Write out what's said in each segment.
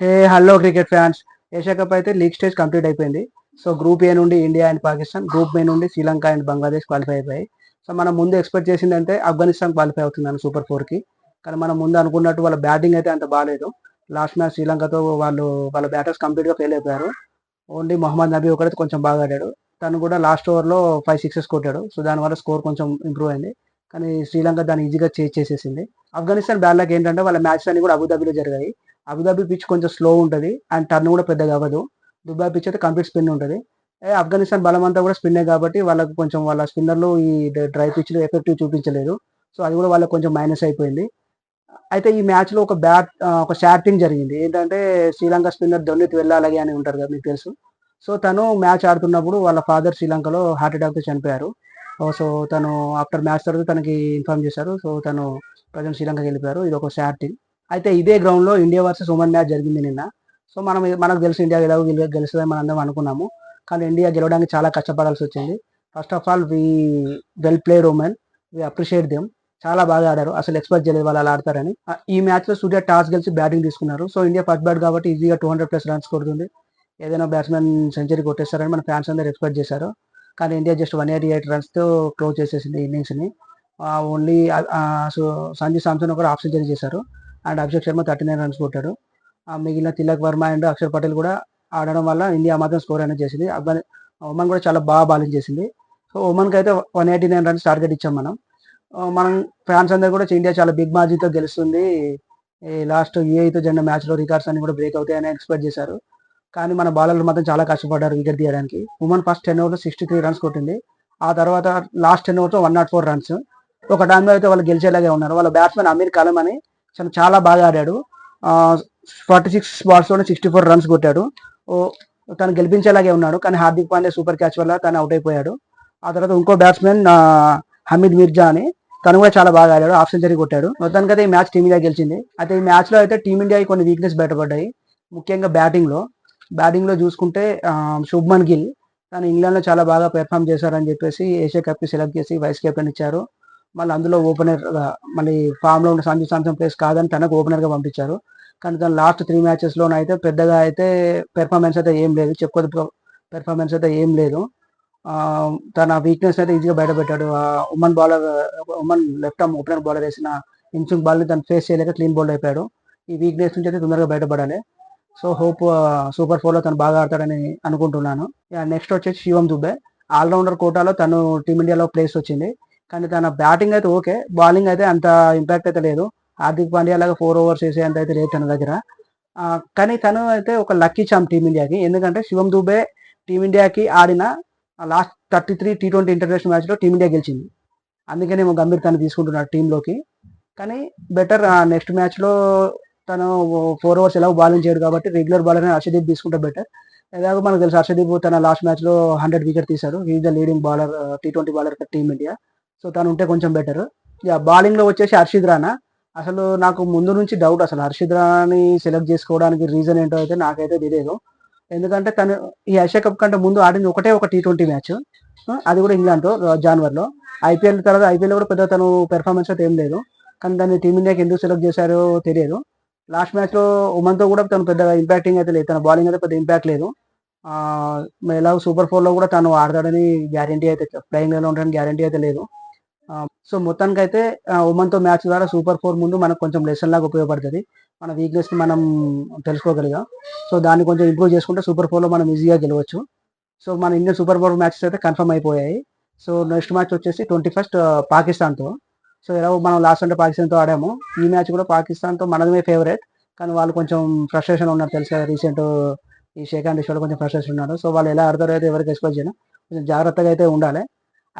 Hey hello cricket fans. Asia cup అయితే league stage complete అయిపోయింది. So group A నుండి India and Pakistan group B నుండి Sri Lanka and Bangladesh qualify అయిపోయాయి. So మనం ముందు ఎక్స్పెక్ట్ చేసింది అంటే ఆఫ్ఘనిస్తాన్ క్వాలిఫై అవుతుందని సూపర్ ఫోర్కి కానీ మనం ముందు అనుకున్నట్టు వాళ్ళ బ్యాటింగ్ అయితే అంత బాగాలేదు. లాస్ట్ మ్యాచ్ శ్రీలంకతో వాళ్ళు వాళ్ళ బ్యాటర్స్ కంప్లీట్గా ఫెయిల్ అయిపోయారు. ఓన్లీ మొహమ్మద్ నబీ ఒకరైతే కొంచెం బాగా ఆడాడు. తను కూడా లాస్ట్ ఓవర్లో ఫైవ్ సిక్సెస్ కొట్టాడు. సో దానివల్ల స్కోర్ కొంచెం ఇంప్రూవ్ అయింది. కానీ శ్రీలంక దాన్ని ఈజీగా చేజ్ చేసేసింది. ఆఫ్ఘనిస్తాన్ బ్యాడ్ ఏంటంటే వాళ్ళ మ్యాచ్ అన్ని కూడా అబుదాబిలో జరిగాయి. అబుదాబి పిచ్ కొంచెం స్లో ఉంటుంది అండ్ టర్న్ కూడా పెద్దగా అవ్వదు. దుబాయ్ పిచ్ అయితే కంప్లీట్ స్పిన్ ఉంటుంది. ఆఫ్ఘనిస్తాన్ బలం అంతా కూడా స్పిన్నే కాబట్టి వాళ్ళకు కొంచెం వాళ్ళ స్పిన్నర్లు ఈ డ్రై పిచ్లు ఎఫెక్టివ్ చూపించలేదు. సో అది కూడా వాళ్ళకి కొంచెం మైనస్ అయిపోయింది. అయితే ఈ మ్యాచ్లో ఒక బ్యాట్ ఒక షార్ట్ థింగ్ జరిగింది. ఏంటంటే శ్రీలంక స్పిన్నర్ ధోనిత్ వెళ్ళాలి అని ఉంటారు కదా మీకు తెలుసు. సో తను మ్యాచ్ ఆడుతున్నప్పుడు వాళ్ళ ఫాదర్ శ్రీలంకలో హార్ట్ అటాక్తో చనిపోయారు. సో తను ఆఫ్టర్ మ్యాచ్ తర్వాత తనకి ఇన్ఫార్మ్ చేశారు. సో తను ప్రజెంట్ శ్రీలంకకి వెళ్ళిపోయారు. ఇది ఒక షార్ట్ థింగ్ అయితే ఇదే గ్రౌండ్లో ఇండియా వర్సెస్ ఉమెన్ మ్యాచ్ జరిగింది నిన్న. సో మనం మనకు తెలుసు ఇండియా గెలవ గెలుస్తుందని మనం అందరం అనుకున్నాము. కానీ ఇండియా గెలవడానికి చాలా కష్టపడాల్సి వచ్చింది. First of all we well played Oman we appreciate them చాలా బాగా ఆడారు. అసలు ఎక్స్పెక్ట్ చేయలేదు వాళ్ళు అలా ఆడతారని. ఈ మ్యాచ్లో సూర్య టాస్ గెలిచి బ్యాటింగ్ తీసుకున్నారు. సో ఇండియా ఫస్ట్ బ్యాట్ కాబట్టి ఈజీగా టూ హండ్రెడ్ ప్లస్ రన్స్ కొడుతుంది ఏదైనా బ్యాట్స్మెన్ సెంచరీ కొట్టేస్తారని మన ఫ్యాన్స్ అందరూ ఎక్స్పెక్ట్ చేశారు. కానీ India just one eighty eight రన్స్తో close చేసేసింది ఇన్నింగ్స్ని ఓన్లీ సంజు సామ్సన్ ఒకరు హాఫ్ సెంచరీ చేశారు. And Abhishek Sharma thirty nine runs కొట్టాడు. ఆ మిగిలిన తిలక్ వర్మ అండ్ అక్షర్ పటేల్ కూడా ఆడడం వల్ల ఇండియా మాత్రం స్కోర్ అనేది చేసింది. అఫ్ఘాని ఒమన్ కూడా చాలా బాగా బౌలింగ్ చేసింది. సో ఒమన్కి అయితే one eighty nine runs target ఇచ్చాం మనం. మనం ఫ్యాన్స్ అందరూ కూడా ఇండియా చాలా బిగ్ మార్జిన్తో గెలుస్తుంది. ఈ లాస్ట్ యూఏతో జరిగిన మ్యాచ్లో రికార్డ్స్ అన్ని కూడా బ్రేక్ అవుతాయని ఎక్స్పెక్ట్ చేశారు. కానీ మన బౌలర్లు మాత్రం చాలా కష్టపడ్డారు వికెట్ తీయడానికి. ఉమెన్ ఫస్ట్ టెన్ ఓవర్లో సిక్స్టీ త్రీ రన్స్ కొట్టింది. ఆ తర్వాత last ten overs one not four runs ఒక టైంలో అయితే వాళ్ళు గెలిచేలాగే ఉన్నారు. వాళ్ళ బ్యాట్స్మెన్ అమీర్ కలం అని చాలా చాలా బాగా ఆడాడు. ఫార్టీ సిక్స్ బాల్స్లోనే సిక్స్టీ ఫోర్ రన్స్ కొట్టాడు. ఓ, తను గెలిపించేలాగే ఉన్నాడు కానీ హార్దిక్ పాండే సూపర్ క్యాచ్ వల్ల తను అవుట్ అయిపోయాడు. ఆ తర్వాత ఇంకో బ్యాట్స్మెన్ హమీద్ మిర్జా అని తను కూడా చాలా బాగా ఆడాడు హాఫ్ సెంచరీ కొట్టాడు. మొత్తానికి అయితే ఈ మ్యాచ్ టీమిండియా గెలిచింది. అయితే ఈ మ్యాచ్లో అయితే టీమిండియా కొన్ని వీక్నెస్ బయటపడ్డాయి. ముఖ్యంగా బ్యాటింగ్లో బ్యాటింగ్లో చూసుకుంటే శుభ్మన్ గిల్ తను ఇంగ్లాండ్లో చాలా బాగా పెర్ఫామ్ చేశారని చెప్పేసి ఏషియా కప్కి సెలెక్ట్ చేసి వైస్ కెప్టెన్ ఇచ్చారు. మళ్ళీ అందులో ఓపెనర్ మళ్ళీ ఫామ్లో ఉన్న సంజు సామ్సన్ ప్లేస్ కాదని తనకు ఓపెనర్గా పంపించారు. కానీ తన లాస్ట్ త్రీ మ్యాచెస్లోనైతే అయితే పెద్దగా అయితే పెర్ఫార్మెన్స్ అయితే ఏం లేదు. చెప్పుకోదు పెర్ఫార్మెన్స్ అయితే ఏం లేదు. ఆ, తన వీక్నెస్ అయితే ఈజీగా బయటపెట్టాడు. Oman bowler Oman left arm opener bowler వేసిన ఇంచుంగ్ బాల్ని తను ఫేస్ చేయలేక క్లీన్ బౌల్డ్ అయిపోయాడు. ఈ వీక్నెస్ నుంచి అయితే తొందరగా బయటపడాలి. సో హోప్ సూపర్ ఫోర్లో తను బాగా ఆడతాడని అనుకుంటున్నాను. నెక్స్ట్ వచ్చేసి శివం దుబే. ఆల్రౌండర్ కోటాలో తను టీమిండియాలో ప్లేస్ వచ్చింది. కానీ తన బ్యాటింగ్ అయితే ఓకే బౌలింగ్ అయితే అంత ఇంపాక్ట్ అయితే లేదు. హార్దిక్ పాండ్యా లాగా ఫోర్ ఓవర్స్ వేసే అంత అయితే లేదు తన దగ్గర. కానీ తను అయితే ఒక లక్కీ చాంప్ టీమిండియాకి. ఎందుకంటే శివం దుబే టీమిండియాకి ఆడిన last thirty three T twenty international మ్యాచ్లో టీమిండియా గెలిచింది. అందుకనే గంభీర్ తను తీసుకుంటున్నాడు టీంలోకి. కానీ బెటర్ నెక్స్ట్ మ్యాచ్లో తను ఫోర్ ఓవర్స్ ఎలా బౌలింగ్ చేయడు కాబట్టి రెగ్యులర్ బౌలర్ హర్షదీప్ తీసుకుంటే బెటర్ ఎలాగో మనకు తెలుసు హర్షదీప్ తన లాస్ట్ మ్యాచ్లో హండ్రెడ్ వికెట్ తీశాడు. Is the leading bowler T twenty bowler team India so తను ఉంటే కొంచెం బెటర్ ఇక బౌలింగ్లో వచ్చేసి హర్షిద్ రానా? అసలు నాకు ముందు నుంచి డౌట్ అసలు. హర్షిద్ రాని సెలెక్ట్ చేసుకోవడానికి రీజన్ ఏంటో అయితే నాకైతే తెలియదు ఎందుకంటే తను ఈ ఏషియా కప్ కంటే ముందు ఆడింది ఒకటే ఒక టీ ట్వంటీ మ్యాచ్ అది కూడా ఇంగ్లాండ్ జనవరిలో ఐపీఎల్ తర్వాత ఐపీఎల్ కూడా పెద్ద తను పెర్ఫార్మెన్స్ అయితే ఏం లేదు. కానీ దాన్ని టీమిండియాకి ఎందుకు సెలెక్ట్ చేశారో తెలియదు. లాస్ట్ మ్యాచ్లో లో కూడా తను పెద్ద ఇంపాక్టింగ్ అయితే లేదు. తన బౌలింగ్ అయితే పెద్ద ఇంపాక్ట్ లేదు. ఎలా సూపర్ ఫోర్లో కూడా తను ఆడతాడని గ్యారంటీ అయితే ప్లేయింగ్ ఉండడానికి ఉంటాడని గ్యారంటీ అయితే లేదు. సో మొత్తానికి అయితే ఉమెన్తో మ్యాచ్ ద్వారా సూపర్ ఫోర్ ముందు మనకు కొంచెం లెసన్ లాగా ఉపయోగపడుతుంది. మన వీక్నెస్ని మనం తెలుసుకోగలిగాం. సో దాన్ని కొంచెం ఇంప్రూవ్ చేసుకుంటే సూపర్ ఫోర్లో మనం ఈజీగా గెలవచ్చు. సో మన ఇండియన్ సూపర్ ఫోర్ మ్యాచెస్ అయితే కన్ఫర్మ్ అయిపోయాయి. సో నెక్స్ట్ మ్యాచ్ వచ్చేసి ట్వంటీ ఫస్ట్ పాకిస్తాన్తో. సో ఎలా మనం లాస్ట్ అంటే పాకిస్తాన్తో ఆడాము. ఈ మ్యాచ్ కూడా పాకిస్తాన్తో మనమే ఫేవరెట్ కానీ వాళ్ళు కొంచెం ఫ్రస్ట్రేషన్ ఉన్నారు తెలుసు కదా రీసెంట్ ఈ షేక్ అండ్ కొంచెం ఫ్రస్ట్రేషన్ ఉన్నారు. సో వాళ్ళు ఎలా ఆడతారో అయితే ఎవరికి ఎక్స్పెక్ట్ చేయను. కొంచెం జాగ్రత్తగా అయితే ఉండాలి.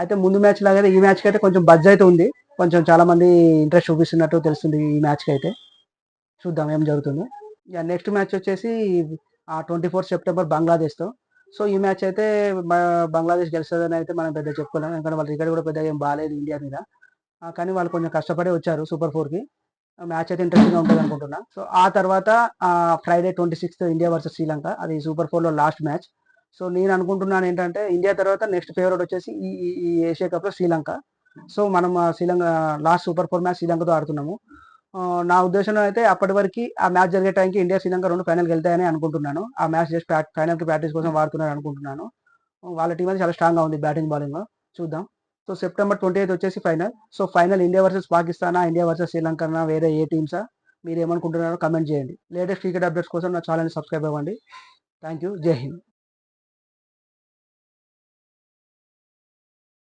అయితే ముందు మ్యాచ్ లాగా ఈ మ్యాచ్కి అయితే కొంచెం బజ్ అయితే ఉంది. కొంచెం చాలా మంది ఇంట్రెస్ట్ చూపిస్తున్నట్టు తెలుస్తుంది ఈ మ్యాచ్కి అయితే. చూద్దాం ఏం జరుగుతుందో. ఇక నెక్స్ట్ మ్యాచ్ వచ్చేసి ట్వంటీ ఫోర్ సెప్టెంబర్ బంగ్లాదేశ్తో. సో ఈ మ్యాచ్ అయితే బంగ్లాదేశ్ గెలుస్తుందని అయితే మనం పెద్ద చెప్పుకోలేము ఎందుకంటే వాళ్ళ రికార్డ్ కూడా పెద్దగా ఏం బాగాలేదు ఇండియా మీద. కానీ వాళ్ళు కొంచెం కష్టపడి వచ్చారు సూపర్ ఫోర్కి మ్యాచ్ అయితే ఇంట్రెస్టింగ్గా ఉంటుంది అనుకుంటున్నా. సో ఆ తర్వాత Friday twenty sixth India versus Sri Lanka. అది సూపర్ ఫోర్లో లాస్ట్ మ్యాచ్. సో నేను అనుకుంటున్నాను ఏంటంటే ఇండియా తర్వాత నెక్స్ట్ ఫేవరెట్ వచ్చేసి ఈ ఈ- ఏషియా కప్లో శ్రీలంక. సో మనం Sri Lanka last super four match శ్రీలంకతో ఆడుతున్నాము. నా ఉద్దేశంలో అయితే అప్పటి వరకు ఆ మ్యాచ్ జరిగే టైంకి ఇండియా శ్రీలంక రెండు ఫైనల్కి వెళ్తాయని అనుకుంటున్నాను. ఆ మ్యాచ్ జస్ట్ ఫైనల్కి ప్రాక్టీస్ కోసం వాడుతున్నారు అనుకుంటున్నాను. వాళ్ళ టీం అయితే చాలా స్ట్రాంగ్గా ఉంది బ్యాటింగ్ బౌలింగ్లో చూద్దాం. సో సెప్టెంబర్ ట్వంటీ ఎయిత్ వచ్చేసి final so final India versus పాకిస్తానా India versus శ్రీలంకనా వేరే ఏ టీమ్సా మీరు ఏమనుకుంటున్నారో కమెంట్ చేయండి. లేటెస్ట్ క్రికెట్ అప్డేట్స్ కోసం నా ఛానల్ని సబ్స్క్రైబ్ అవ్వండి. థ్యాంక్ యూ జై హింద్.